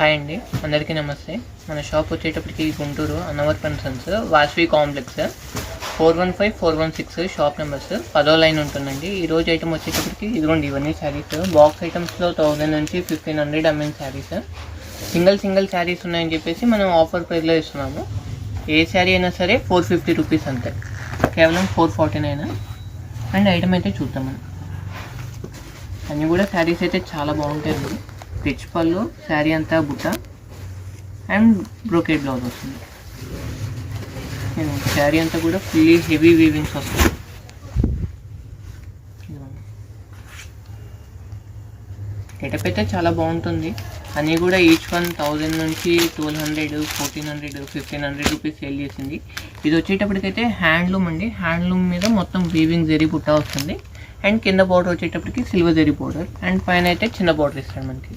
Hi అండి. అందరికీ నమస్తే. మన షాప్ వచ్చేటప్పటికి గుంటూరు అన్నవర్ కన్సన్స్ Vasavi complex four one five four one six shop numbers. పదో లైన్ ఉంటుందండి. ఈ రోజు ఐటమ్ వచ్చేటప్పటికి ఇదిగోండి ఇవన్నీ శారీస్. బాక్స్ ఐటమ్స్లో థౌజండ్ నుంచి ఫిఫ్టీన్ హండ్రెడ్ అమ్మిన శారీస్. సింగిల్ సింగిల్ శారీస్ ఉన్నాయని చెప్పేసి మనం ఆఫర్ ప్రైస్లో ఇస్తున్నాము. ఏ శారీ అయినా సరే ఫోర్ ఫిఫ్టీ రూపీస్ అంతే. కేవలం four forty nine. And item అయితే చూద్దాం మనం. అన్నీ కూడా శారీస్ అయితే చాలా బాగుంటాయండి. స్టిచ్ పళ్ళు శారీ అంతా బుట్ట అండ్ బ్రోకెట్ బ్లౌజ్ వస్తుంది. శారీ అంతా కూడా ఫుల్లీ హెవీ వీవింగ్స్ వస్తుంది. సెటప్ అయితే చాలా బాగుంటుంది. అన్నీ కూడా ఈచ్ వన్ థౌజండ్ నుంచి twelve hundred fourteen hundred fifteen hundred rupees sale చేసింది. ఇది వచ్చేటప్పటికైతే హ్యాండ్లూమ్ అండి. హ్యాండ్లూమ్ మీద మొత్తం వీవింగ్ జరి బుట్ట వస్తుంది. అండ్ కింద బార్డర్ వచ్చేటప్పటికి సిల్వర్ జరి బార్డర్ అండ్ పైన అయితే చిన్న బార్డర్ ఇస్తాడు మనకి.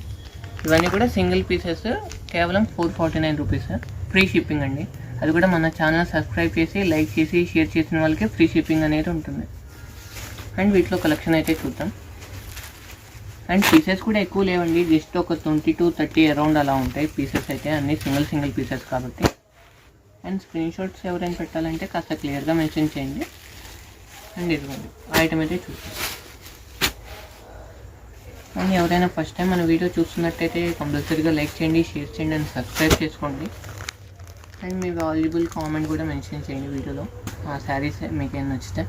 ఇవన్నీ కూడా సింగిల్ పీసెస్ కేవలం four forty nine rupees. Free shipping అండి. అది కూడా మన ఛానల్ సబ్స్క్రైబ్ చేసి లైక్ చేసి షేర్ చేసిన వాళ్ళకి ఫ్రీ షిప్పింగ్ అనేది ఉంటుంది. అండ్ వీటిలో కలెక్షన్ అయితే చూద్దాం. అండ్ పీసెస్ కూడా ఎక్కువ లేవండి. జస్ట్ ఒక ట్వంటీ టు థర్టీ అరౌండ్ అలా ఉంటాయి పీసెస్ అయితే. అన్ని సింగిల్ సింగిల్ పీసెస్ కాబట్టి. అండ్ స్క్రీన్ షాట్స్ ఎవరైనా పెట్టాలంటే కాస్త క్లియర్గా మెన్షన్ చేయండి. అండ్ ఇదిగోండి. ఐటమ్ అయితే చూద్దాం. అండ్ ఎవరైనా ఫస్ట్ టైం మన వీడియో చూస్తున్నట్టయితే కంపల్సరీగా లైక్ చేయండి షేర్ చేయండి అండ్ సబ్స్క్రైబ్ చేసుకోండి. అండ్ మీ వాల్యుబుల్ కామెంట్ కూడా మెన్షన్ చేయండి వీడియోలో. ఆ శారీస్ మీకు ఏం నచ్చితే.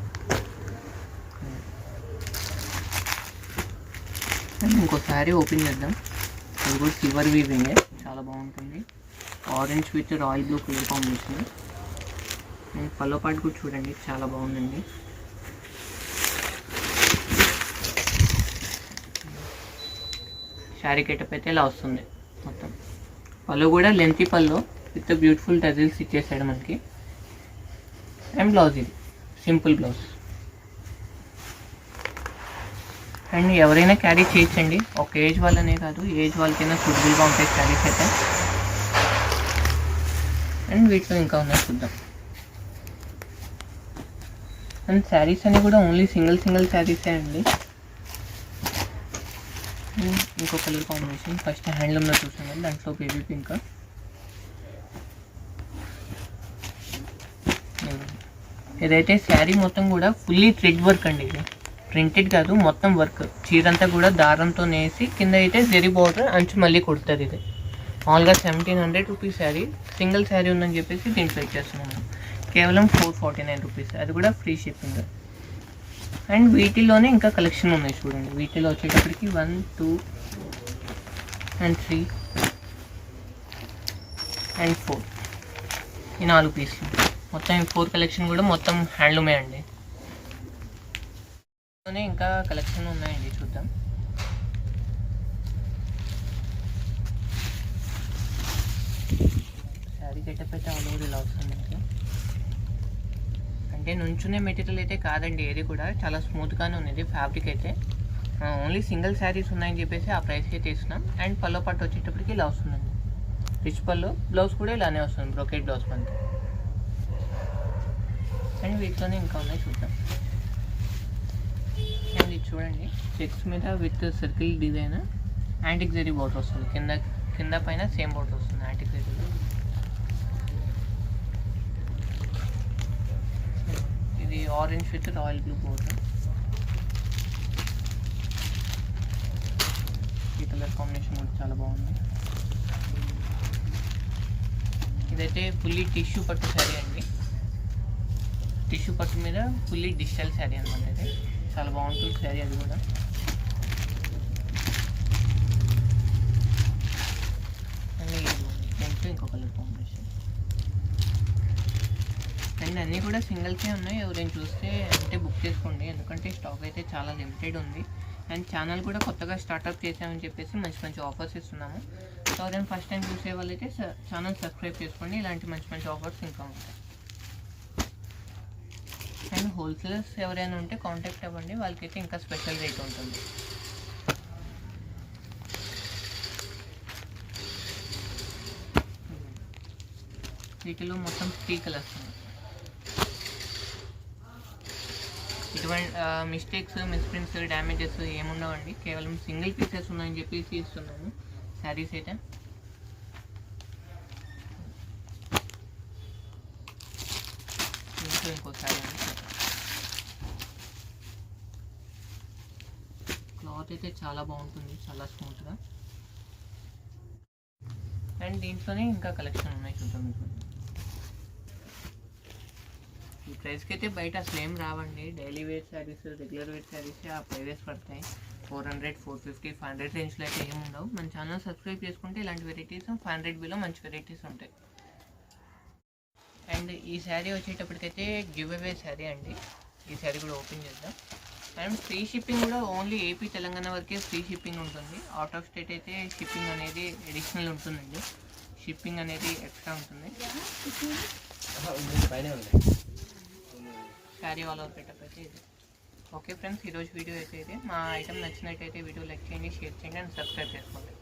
అండ్ ఇంకో శారీ ఓపెన్ చేద్దాం. అది కూడా సిల్వర్ వీవింగే చాలా బాగుంటుంది. Orange with royal blue colour combination and పల్లో పాటు కూడా చూడండి. చాలా బాగుందండి. శారీ గెటప్ అయితే ఇలా వస్తుంది మొత్తం. పళ్ళు కూడా లెంతీ పళ్ళు విత్ బ్యూటిఫుల్ టజిల్స్ ఇచ్చేసాడు మనకి. అండ్ బ్లౌజ్ ఇది సింపుల్ బ్లౌజ్ అండ్ ఎవరైనా క్యారీ చేయొచ్చండి. ఒక ఏజ్ వాళ్ళనే కాదు ఏజ్ వాళ్ళకైనా సూటబుల్గా ఉంటాయి క్యారీస్ అయితే. అండ్ వీటిలో ఇంకా ఉన్నాయి చూద్దాం. అండ్ శారీస్ అన్నీ కూడా ఓన్లీ సింగిల్ సింగిల్ శారీసే అండి. Hmm. ఇంకో కలర్ కాంబినేషన్. ఫస్ట్ హ్యాండ్లూమ్లో చూసాం కదా దాంట్లో బేబీ పింక్. ఇదైతే శారీ మొత్తం కూడా ఫుల్లీ థ్రెడ్ వర్క్ అండి ఇది. ప్రింటెడ్ కాదు మొత్తం వర్క్ చీరంతా కూడా దారంతో నేసి కింద అయితే జెరీ బార్డర్ అంచు మళ్ళీ కుడుతుంది ఇది. మామూలుగా seventeen hundred rupees sari. Single sari ఉందని చెప్పేసి దీంట్లో ఇచ్చేస్తున్నాము కేవలం ఫోర్ ఫార్టీ నైన్ రూపీస్ అది కూడా ఫ్రీ షిప్పింగ్ అండ్ వీటిలోనే ఇంకా కలెక్షన్ ఉన్నాయి చూడండి. వీటిలో వచ్చేటప్పటికి one two and three and four ఈ నాలుగు పీసులు. మొత్తం ఈ ఫోర్ కలెక్షన్ కూడా మొత్తం హ్యాండ్లూమే అండి. ఇంకా కలెక్షన్ ఉన్నాయండి చూద్దాం. శారీ గెటప్ అయితే ఆల్ ఓవర్ ఇలా వస్తుంది అంటే నుంచునే మెటీరియల్ అయితే కాదండి ఏది కూడా. చాలా స్మూత్గానే ఉంది ఫ్యాబ్రిక్ అయితే. ఓన్లీ సింగిల్ శారీస్ ఉన్నాయని చెప్పేసి ఆ ప్రైస్కి అయితే ఇస్తున్నాం అండ్ పల్లో పట్టు వచ్చేటప్పటికి ఇలా వస్తుందండి రిచ్ పళ్ళు బ్లౌజ్ కూడా ఇలానే వస్తుంది బ్రోకెట్ బ్లౌజ్ మనకి అండ్ వీటిలోనే ఇంకా ఉన్నాయి చూద్దాం. అండ్ ఇది చూడండి. చెక్స్ మీద with circle design antique zari border వస్తుంది. కింద కింద పైన సేమ్ బోర్డర్ వస్తుంది యాంటిక్ జరీలో ఇది orange with royal blue border ఈ కలర్ కాంబినేషన్ కూడా చాలా బాగుంది. ఇదైతే ఫుల్లీ టిష్యూ పట్టు శారీ అండి. టిష్యూ పట్టు మీద ఫుల్లీ డిజిటల్ శారీ అనమాట అయితే చాలా బాగుంటుంది శారీ అది కూడా. అండ్ ఇంకో కలర్ కాంబినేషన్. అండ్ అన్నీ కూడా సింగిల్సే ఉన్నాయి. ఎవరైనా చూస్తే అంటే బుక్ చేసుకోండి. ఎందుకంటే స్టాక్ అయితే చాలా లిమిటెడ్ ఉంది. అండ్ ఛానల్ కూడా కొత్తగా స్టార్ట్అప్ చేసామని చెప్పేసి మంచి మంచి ఆఫర్స్ ఇస్తున్నాము. సో ఎవరైనా ఫస్ట్ టైం చూసే వాళ్ళైతే ఛానల్ సబ్స్క్రైబ్ చేసుకోండి. ఇలాంటి మంచి మంచి ఆఫర్స్ ఇంకా ఉంటాయి. అండ్ హోల్సేలర్స్ ఎవరైనా ఉంటే కాంటాక్ట్ అవ్వండి. వాళ్ళకైతే ఇంకా స్పెషల్ రేట్ ఉంటుంది. వీటిలో మొత్తం త్రీ కలర్స్ ఉన్నాయి. ఇటువంటి మిస్టేక్స్ మిస్ప్రింట్స్ డ్యామేజెస్ ఏముండవండి. కేవలం సింగిల్ పీసెస్ ఉన్నాయని చెప్పి తీస్తున్నాను శారీస్ అయితే. ఇంకోసారి క్లాత్ అయితే చాలా బాగుంటుంది చాలా స్మూత్గా అండ్ దీంట్లోనే ఇంకా కలెక్షన్ ఉన్నాయి చూద్దాం ఈ ప్రైస్కి అయితే బయట అసలు ఏం రావండి. Daily wear saris regular wear saris ఆ ప్రైజెస్ పడతాయి. Four hundred four fifty five hundred రేంజ్లో అయితే ఏమి ఉండవు. మన ఛానల్ సబ్స్క్రైబ్ చేసుకుంటే ఇలాంటి వెరైటీస్ ఫైవ్ హండ్రెడ్ బిలో మంచి వెరైటీస్ ఉంటాయి. అండ్ ఈ శారీ వచ్చేటప్పటికైతే గివ్ అవే శారీ అండి. ఈ శారీ కూడా ఓపెన్ చేద్దాం. అండ్ ఫ్రీ షిప్పింగ్ కూడా ఓన్లీ ఏపీ తెలంగాణ వరకే ఫ్రీ షిప్పింగ్ ఉంటుంది. అవుట్ ఆఫ్ స్టేట్ అయితే షిప్పింగ్ అనేది అడిషనల్ ఉంటుందండి. షిప్పింగ్ అనేది ఎక్స్ట్రా ఉంటుంది. పైన ఉంది. శారీ ఆల్ ఓవర్ పెట్టప్ అయితే ఇది ఓకే ఫ్రెండ్స్ ఈరోజు వీడియో అయితే ఇది. మా ఐటమ్ నచ్చినట్టయితే వీడియో లైక్ చేయండి షేర్ చేయండి అండ్ సబ్స్క్రైబ్ చేసుకోండి.